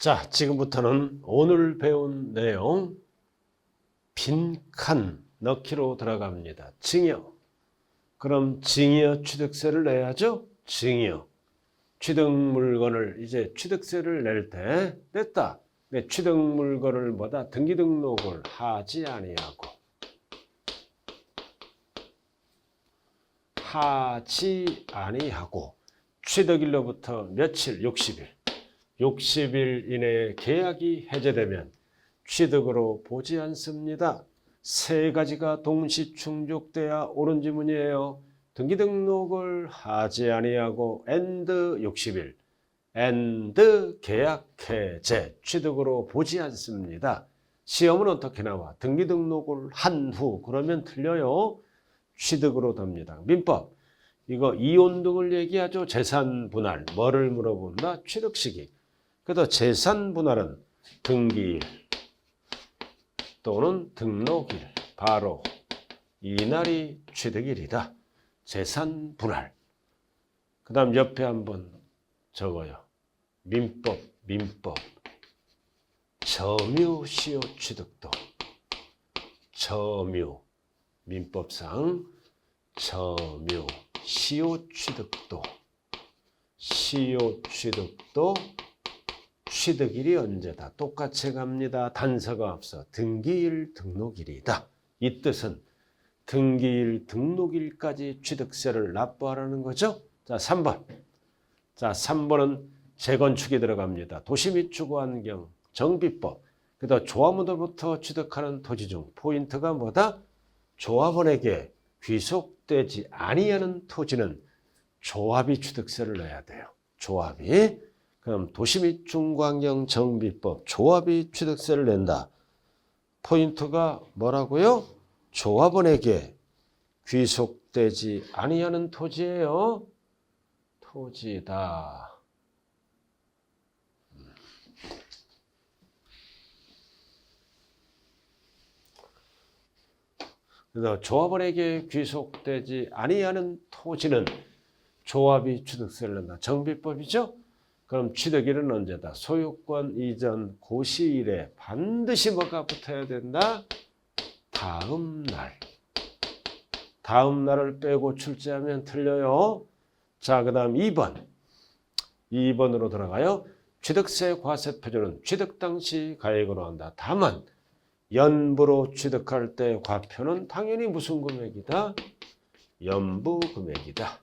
자, 지금부터는 오늘 배운 내용 빈칸 넣기로 들어갑니다. 증여. 그럼 증여 취득세를 내야죠? 증여. 취득 물건을 이제 취득세를 낼 때 냈다. 내 취득 물건을 뭐다 등기 등록을 하지 아니하고 하지 아니하고 취득일로부터 며칠 60일 60일 이내에 계약이 해제되면 취득으로 보지 않습니다. 세 가지가 동시 충족돼야 옳은 지문이에요. 등기 등록을 하지 아니하고 and 60일 and 계약 해제 취득으로 보지 않습니다. 시험은 어떻게 나와? 등기 등록을 한 후 그러면 틀려요. 취득으로 됩니다. 민법 이거 이혼 등을 얘기하죠. 재산 분할 뭐를 물어본다? 취득 시기. 그래서 재산 분할은 등기일 또는 등록일 바로 이날이 취득일이다. 재산 분할. 그 다음 옆에 한번 적어요. 민법, 민법. 점유 시효 취득도. 점유. 민법상 점유 시효 취득도. 시효 취득도 취득일이 언제다. 똑같이 갑니다. 단서가 없어. 등기일 등록일이다. 이 뜻은 등기일 등록일까지 취득세를 납부하라는 거죠. 자, 3번. 자, 3번은 재건축이 들어갑니다. 도시 및 주거 환경 정비법. 그다음 조합원으로부터 취득하는 토지 중 포인트가 뭐다? 조합원에게 귀속되지 아니하는 토지는 조합이 취득세를 내야 돼요. 조합이. 그럼 도시 및 중광경 정비법 조합이 취득세를 낸다. 포인트가 뭐라고요? 조합원에게 귀속되지 아니하는 토지예요. 토지다. 그래서 조합원에게 귀속되지 아니하는 토지는 조합이 취득세를 낸다. 정비법이죠? 그럼 취득일은 언제다? 소유권 이전 고시일에 반드시 뭐가 붙어야 된다? 다음 날. 다음 날을 빼고 출제하면 틀려요. 자, 그 다음 2번. 2번으로 들어가요. 취득세 과세 표준은 취득 당시 가액으로 한다. 다만 연부로 취득할 때 과표는 당연히 무슨 금액이다? 연부 금액이다.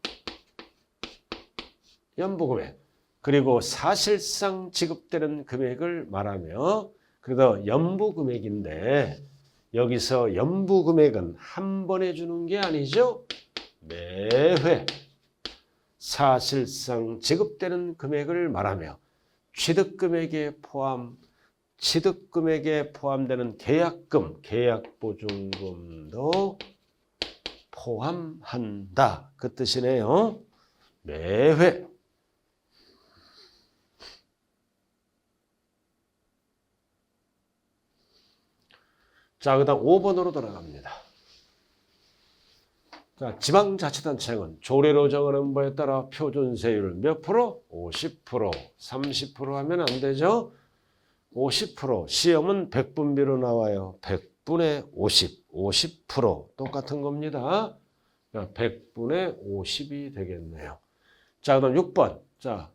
연부 금액. 그리고 사실상 지급되는 금액을 말하며 그래도 연부 금액인데 여기서 연부 금액은 한 번에 주는 게 아니죠. 매회 사실상 지급되는 금액을 말하며 취득 금액에 포함 취득 금액에 포함되는 계약금, 계약 보증금도 포함한다. 그 뜻이네요. 매회 자, 그 다음 5번으로 돌아갑니다. 자, 지방자치단체는 조례로 정하는 바에 따라 표준세율 몇 프로? 50%, 30% 하면 안 되죠? 50%, 시험은 100분비로 나와요. 100분의 50, 50% 똑같은 겁니다. 100분의 50이 되겠네요. 자, 그 다음 6번. 자,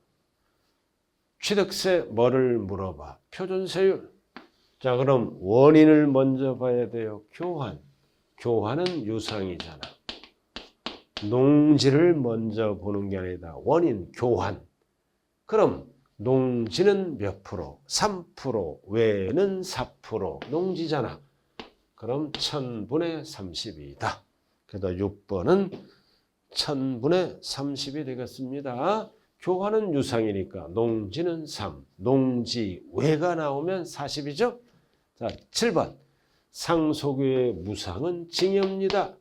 취득세 뭐를 물어봐? 표준세율. 자, 그럼 원인을 먼저 봐야 돼요. 교환. 교환은 유상이잖아. 농지를 먼저 보는 게 아니다. 원인, 교환. 그럼 농지는 몇 프로? 3%, 외는 4%. 농지잖아. 그럼 1000분의 30이다. 그래서 6번은 1000분의 30이 되겠습니다. 교환은 유상이니까 농지는 3, 농지 외가 나오면 40이죠. 자, 7번. 상속의 무상은 징여입니다.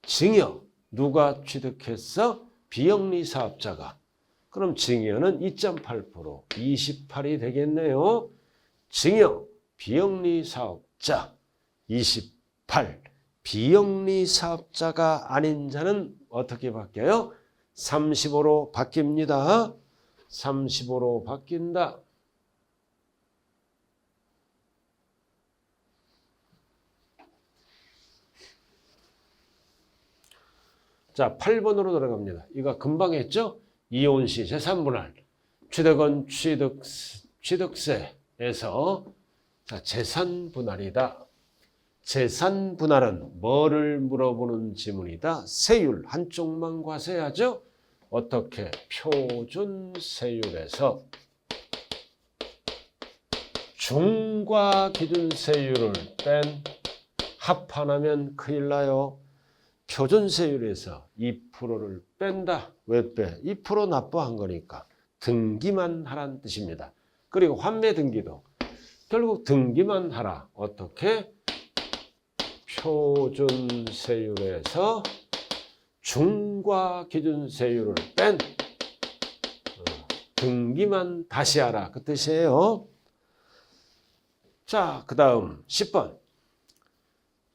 징여. 누가 취득했어? 비영리 사업자가. 그럼 징여는 2.8%, 28이 되겠네요. 징여, 비영리 사업자, 28. 비영리 사업자가 아닌 자는 어떻게 바뀌어요? 35로 바뀝니다. 35로 바뀐다. 자, 8번으로 들어갑니다. 이거 금방 했죠? 이혼시 재산분할. 취득은 취득, 취득세에서 자, 재산분할이다. 재산분할은 뭐를 물어보는 지문이다? 세율 한쪽만 과세하죠? 어떻게? 표준 세율에서 중과 기준 세율을 뺀 합판하면 큰일 나요. 표준세율에서 2%를 뺀다. 왜 빼? 2% 납부한 거니까 등기만 하란 뜻입니다. 그리고 환매 등기도 결국 등기만 하라. 어떻게? 표준세율에서 중과 기준세율을 뺀 어, 등기만 다시 하라. 그 뜻이에요. 자, 그 다음 10번.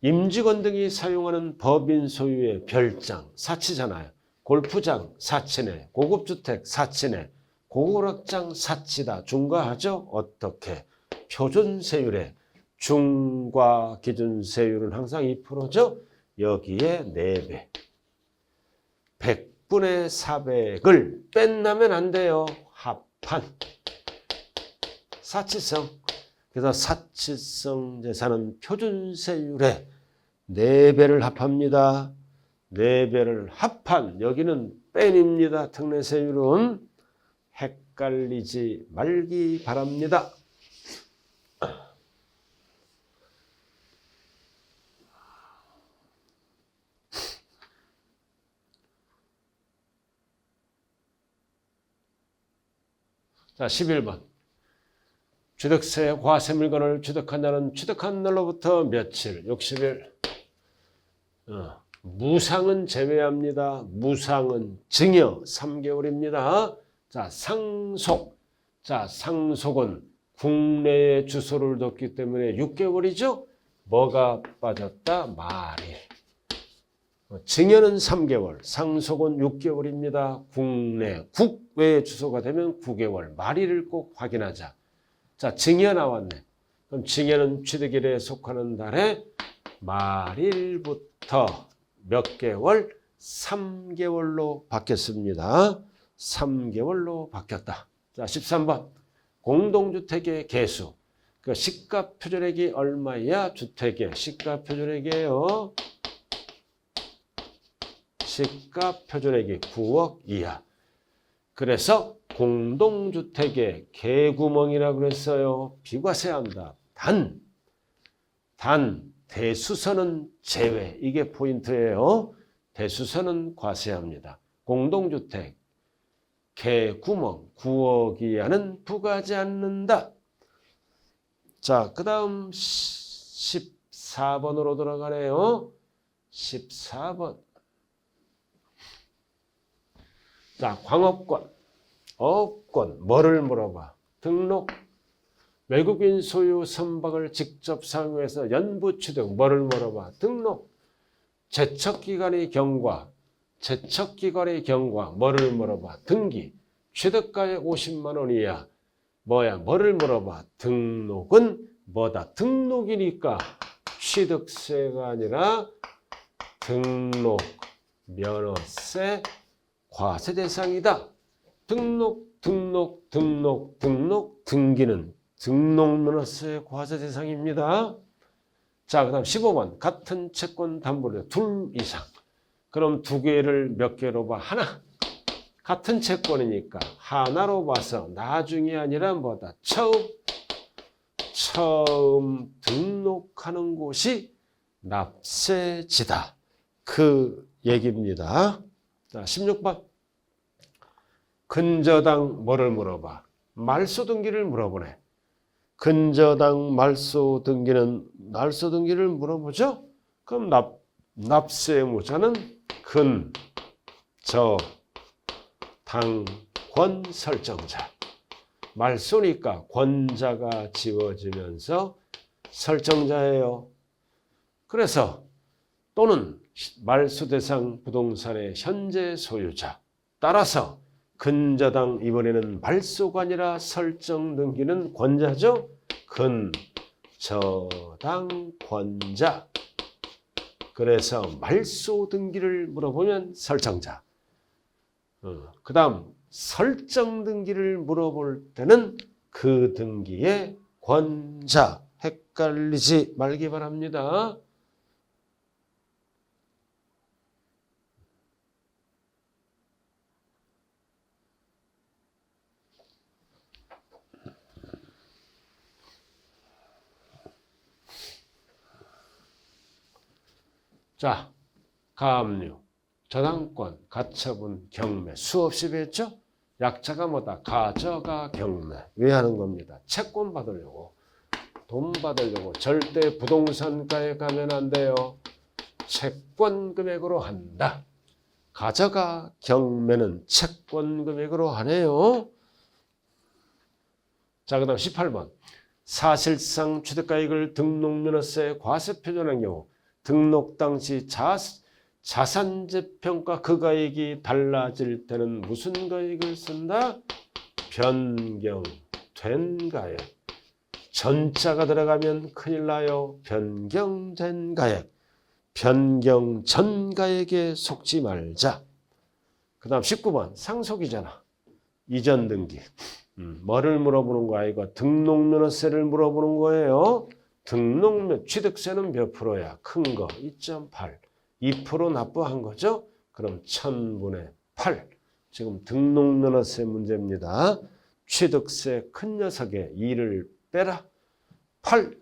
임직원 등이 사용하는 법인 소유의 별장, 사치잖아요. 골프장, 사치네. 고급주택, 사치네. 고고락장, 사치다. 중과하죠? 어떻게? 표준세율에 중과 기준세율은 항상 2%죠? 여기에 4배. 100분의 400을 뺀다면 안 돼요. 합한. 사치성. 그래서 사치성 재산은 표준세율에 4배를 합합니다. 4배를 합한 여기는 뺀입니다. 특례세율은 헷갈리지 말기 바랍니다. 자, 11번. 취득세 과세 물건을 취득한 자는 취득한 날로부터 며칠, 60일. 어, 무상은 제외합니다. 무상은 증여 3개월입니다. 자, 상속. 자, 상속은 국내에 주소를 뒀기 때문에 6개월이죠. 뭐가 빠졌다? 말이. 어, 증여는 3개월, 상속은 6개월입니다. 국내, 국외에 주소가 되면 9개월. 말일을 꼭 확인하자. 자, 증여 나왔네. 그럼 증여는 취득일에 속하는 달에 말일부터 몇 개월? 3개월로 바뀌었습니다. 3개월로 바뀌었다. 자, 13번. 공동주택의 개수. 그 시가 표준액이 얼마야? 주택의 시가 표준액이에요. 시가 표준액이 9억 이하. 그래서 공동주택의 개구멍이라고 그랬어요. 비과세한다. 단, 단 대수선은 제외. 이게 포인트예요. 대수선은 과세합니다. 공동주택 개구멍 9억 이하는 부과하지 않는다. 자, 그 다음 14번으로 들어가네요. 14번. 자, 광업권, 어권, 뭐를 물어봐? 등록, 외국인 소유 선박을 직접 사용해서 연부 취득, 뭐를 물어봐? 등록, 제척기관의 경과, 제척기관의 경과, 뭐를 물어봐? 등기, 취득가액 50만 원 이하, 뭐야? 뭐를 물어봐? 등록은 뭐다? 등록이니까 취득세가 아니라 등록 면허세 과세 대상이다. 등록, 등록, 등록, 등록, 등기는 등록면허세 과세 대상입니다. 자, 그 다음 15번. 같은 채권 담보를 둘 이상. 그럼 두 개를 몇 개로 봐? 하나. 같은 채권이니까 하나로 봐서 나중이 아니라 뭐다? 처음. 처음 등록하는 곳이 납세지다. 그 얘기입니다. 자, 16번. 근저당 뭐를 물어봐? 말소 등기를 물어보네. 근저당 말소 등기는 날소 등기를 물어보죠? 그럼 납, 납세 무자는 근, 저, 당, 권 설정자. 말소니까 권자가 지워지면서 설정자예요. 그래서 또는 말소 대상 부동산의 현재 소유자. 따라서 근저당 이번에는 말소가 아니라 설정 등기는 권자죠. 근 저당 권자. 그래서 말소 등기를 물어보면 설정자. 어, 그 다음 설정 등기를 물어볼 때는 그 등기의 권자. 헷갈리지 말기 바랍니다. 자, 가압류, 저당권, 가처분, 경매 수없이 뵀죠? 약자가 뭐다? 가저가 경매. 왜 하는 겁니다? 채권 받으려고. 돈 받으려고. 절대 부동산가에 가면 안 돼요. 채권 금액으로 한다. 가저가 경매는 채권 금액으로 하네요. 자, 그 다음 18번. 사실상 취득가액을 등록면허세에 과세 표준한 경우 등록 당시 자, 자산재 평가 그 가액이 달라질 때는 무슨 가액을 쓴다? 변경된 가액. 전자가 들어가면 큰일 나요. 변경된 가액. 변경 전 가액에 속지 말자. 그 다음 19번 상속이잖아. 이전 등기. 음, 뭐를 물어보는 거 아이가 등록면허세를 물어보는 거예요. 등록면 취득세는 몇 프로야? 큰 거 2.8. 2% 납부한 거죠? 그럼 1000분의 8. 지금 등록면허세 문제입니다. 취득세 큰 녀석에 2를 빼라. 8.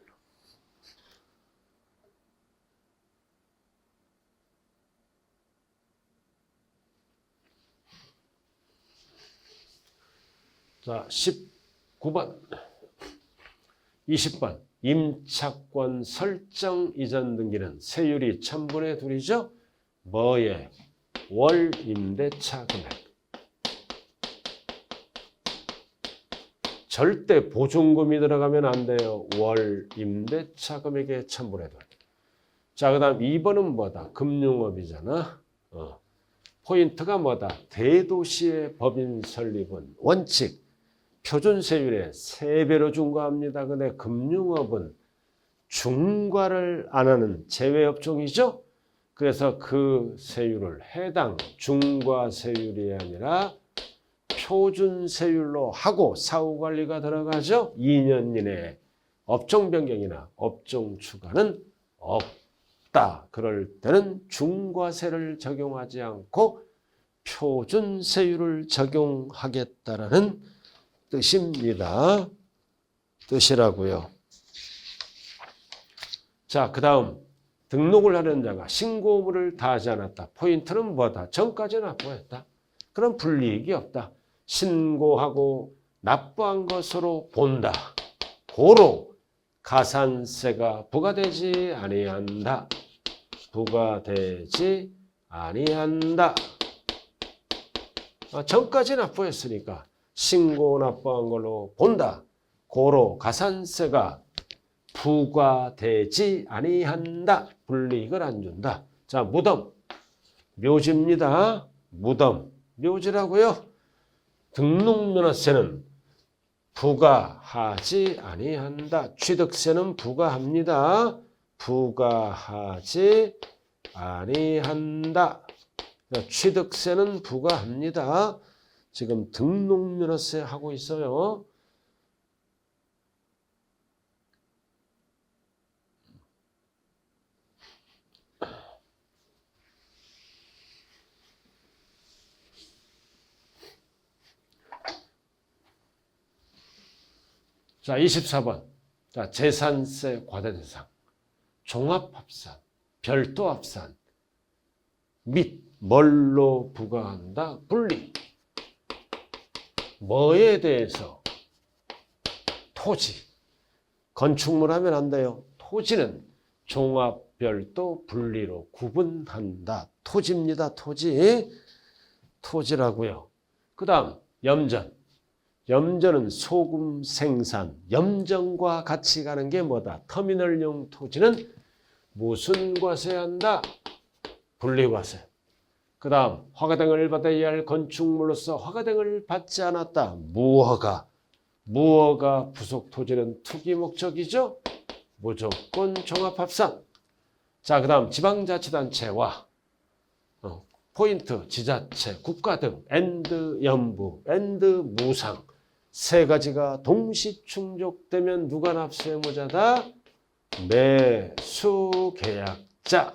자, 19번. 20번. 임차권 설정 이전 등기는 세율이 1000분의 2이죠? 뭐에? 월 임대차 금액. 절대 보증금이 들어가면 안 돼요. 월 임대차 금액의 1000분의 2. 자, 그 다음 2번은 뭐다? 금융업이잖아. 어. 포인트가 뭐다? 대도시의 법인 설립은 원칙. 표준세율의 3배로 중과합니다. 근데 금융업은 중과를 안 하는 제외업종이죠. 그래서 그 세율을 해당 중과세율이 아니라 표준세율로 하고 사후관리가 들어가죠. 2년 이내에 업종 변경이나 업종 추가는 없다. 그럴 때는 중과세를 적용하지 않고 표준세율을 적용하겠다라는 뜻입니다. 뜻이라고요. 자, 그 다음 등록을 하는 자가 신고물을 다하지 않았다. 포인트는 뭐다? 전까지 납부했다. 그럼 불이익이 없다. 신고하고 납부한 것으로 본다. 고로 가산세가 부과되지 아니한다. 부과되지 아니한다. 아, 전까지 납부했으니까 신고 납부한 걸로 본다. 고로 가산세가 부과되지 아니한다. 불이익을 안 준다. 자, 무덤. 묘지입니다. 무덤. 묘지라고요. 등록면허세는 부과하지 아니한다. 취득세는 부과합니다. 부과하지 아니한다. 취득세는 부과합니다. 지금 등록면허세 하고 있어요. 자, 24번. 자, 재산세 과대 대상, 종합합산, 별도합산 및 뭘로 부과한다? 분리. 뭐에 대해서 토지 건축물 하면 안 돼요. 토지는 종합 별도 분리로 구분한다. 토지입니다. 토지. 토지라고요. 그 다음 염전. 염전은 소금 생산, 염전과 같이 가는 게 뭐다? 터미널용 토지는 무슨 과세한다? 분리과세. 그 다음 허가등을 받아야 할 건축물로서 허가등을 받지 않았다. 무허가. 무허가 부속 토지는 투기 목적이죠. 무조건 종합합산. 자, 그 다음 지방자치단체와 어, 포인트, 지자체, 국가 등 엔드 연부, 엔드 무상 세 가지가 동시 충족되면 누가 납세의무자다? 매수 계약자.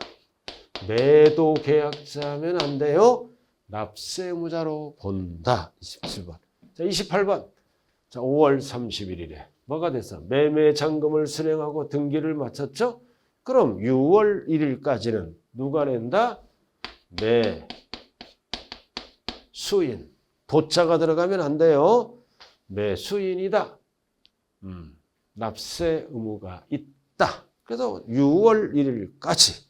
매도 계약자면 안 돼요. 납세 의무자로 본다. 27번. 자, 28번. 자, 5월 31일에 뭐가 됐어? 매매 잔금을 수령하고 등기를 마쳤죠? 그럼 6월 1일까지는 누가 낸다? 매 수인. 도자가 들어가면 안 돼요. 매수인이다. 음, 납세 의무가 있다. 그래서 6월 1일까지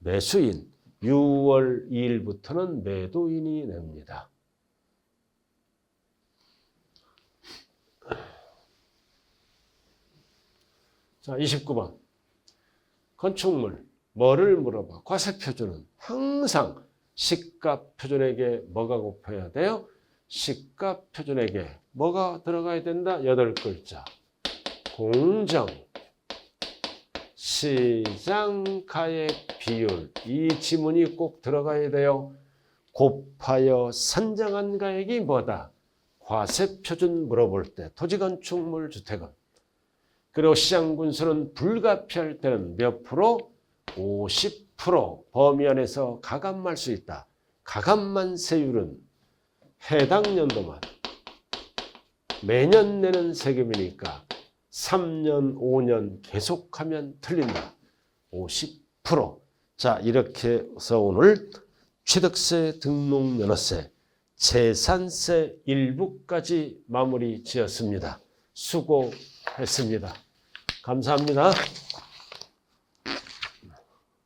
매수인, 6월 2일부터는 매도인이 냅니다. 자, 29번. 건축물, 뭐를 물어봐? 과세표준은 항상 시가표준에게 뭐가 곱해야 돼요? 시가표준에게 뭐가 들어가야 된다? 여덟 글자. 공정, 시장 가액 비율. 이 지문이 꼭 들어가야 돼요. 곱하여 산정한 가액이 뭐다? 과세 표준 물어볼 때 토지 건축물 주택은 그리고 시장 군수는 불가피할 때는 몇 프로? 50% 범위 안에서 가감할 수 있다. 가감만 세율은 해당 연도만 매년 내는 세금이니까 3년, 5년 계속하면 틀린다. 50%. 자, 이렇게 해서 오늘 취득세, 등록면허세, 재산세 일부까지 마무리 지었습니다. 수고했습니다. 감사합니다.